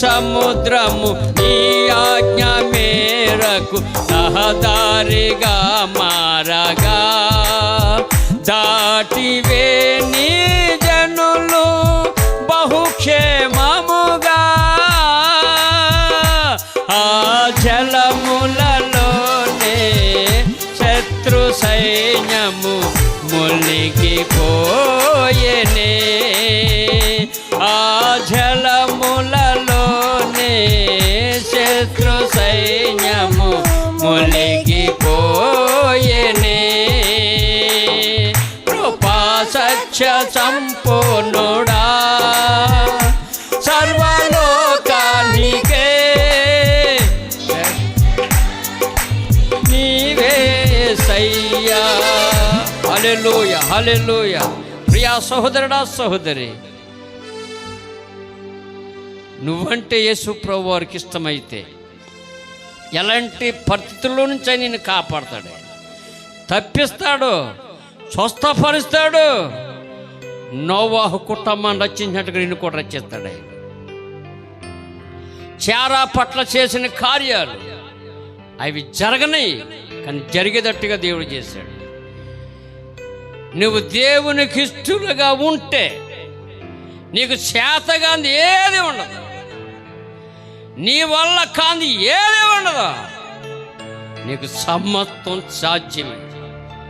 సముద్రము నీ ఆజ్ఞ మేరకు రహదారిగా మారగా. దాటివే నీ జనులు బహుక్షేమముగా. ఆ జలములలోనే శత్రు సైన్యము మునిగిపోయేనే ఆ జల మునిగిపోయేనే కృపా సత్య సంపూర్ణుడా. సర్వలోకానికే. నీవే సయ్యా. హల్లెలూయ హల్లెలూయ. ప్రియా సహోదరుడా సహోదరి. నువ్వంటే యేసు ప్రభు వారికి ఇష్టమైతే ఎలాంటి పరిస్థితుల్లో నుంచి అని నిన్ను కాపాడతాడు? తప్పిస్తాడు స్వస్థపరుస్తాడు. నోవాహు కుటుంబాన్ని రచించినట్టుగా నిన్ను కూడా రచిస్తాడు ఆయన. చారా పట్ల చేసిన కార్యాలు అవి జరగనయి కానీ జరిగేటట్టుగా దేవుడు చేశాడు. నువ్వు దేవునికి ఇష్టలుగా ఉంటే నీకు చేతగాంది ఏది ఉండదు. నీ వల్ల కాంది ఏదే ఉండదు. నీకు సమ్మత్వం సాధ్యమే